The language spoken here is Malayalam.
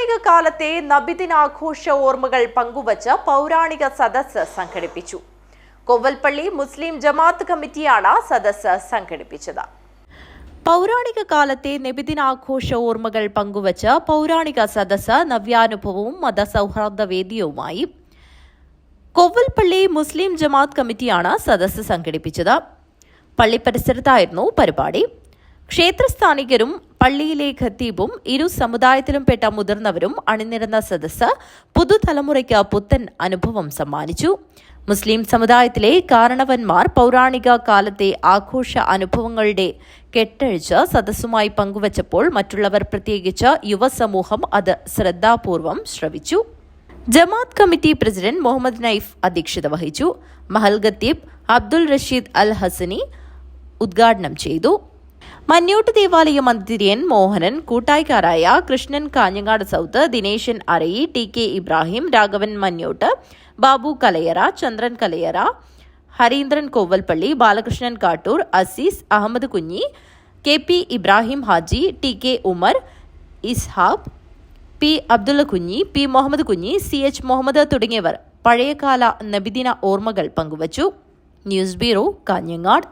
പൗരാണിക കാലത്തെ നബിദിനാഘോഷ ഓർമ്മകൾ പങ്കുവച്ച് പൗരാണിക സദസ്സ് സംഘടിപ്പിച്ചു. കൊവൽപ്പള്ളി മുസ്ലിം ജമാഅത്ത് കമ്മിറ്റിയാണ് സദസ്സ് സംഘടിപ്പിച്ചത്. പൗരാണിക കാലത്തെ നബിദിനാഘോഷ ഓർമ്മകൾ പങ്കുവച്ച് പൗരാണിക സദസ്സ് നവ്യാനുഭവവും മതസൗഹാർദ്ദ വേദിയുമായി കൊവൽപ്പള്ളി മുസ്ലിം ജമാഅത്ത് കമ്മിറ്റിയാണ് സദസ്സ് സംഘടിപ്പിച്ചത്. പള്ളി പരിസരത്തായിരുന്നു പരിപാടി. ക്ഷേത്രസ്ഥാനികരും പള്ളിയിലെ ഖത്തീബും ഇരു സമുദായത്തിലും പെട്ട മുതിർന്നവരും അണിനിരന്ന സദസ്സ് പുതുതലമുറയ്ക്ക് പുത്തൻ അനുഭവം സമ്മാനിച്ചു. മുസ്ലിം സമുദായത്തിലെ കാരണവന്മാർ പൗരാണിക കാലത്തെ ആഘോഷ അനുഭവങ്ങളുടെ കെട്ടഴിച്ച് സദസ്സുമായി പങ്കുവച്ചപ്പോൾ മറ്റുള്ളവർ പ്രത്യേകിച്ച് യുവസമൂഹം അത് ശ്രദ്ധാപൂർവം ശ്രവിച്ചു. ജമാഅത്ത് കമ്മിറ്റി പ്രസിഡന്റ് മുഹമ്മദ് നൈഫ് അധ്യക്ഷത വഹിച്ചു. മഹൽ ഖത്തീബ് അബ്ദുൾ റഷീദ് അൽ ഹസനി ഉദ്ഘാടനം ചെയ്തു. മന്യോട്ട് ദേവാലയ മന്ദിരിയൻ Mohanan കൂട്ടായിക്കാരായ Krishnan Kanhangad South Dineshan Arayi T K Ibrahim Raghavan Manjott Babu Kalayara Chandran Kalayara Harindran Kovalpalli Balakrishnan Kattur Aziz Ahmed Kunhi K P Ibrahim Haji T K Umar Ishab P Abdulla Kunhi P Muhammad കുഞ്ഞി സി എച്ച് മുഹമ്മദ് തുടങ്ങിയവർ പഴയകാല നബിദിന ഓർമ്മകൾ പങ്കുവച്ചു. News bureau Kanhangad.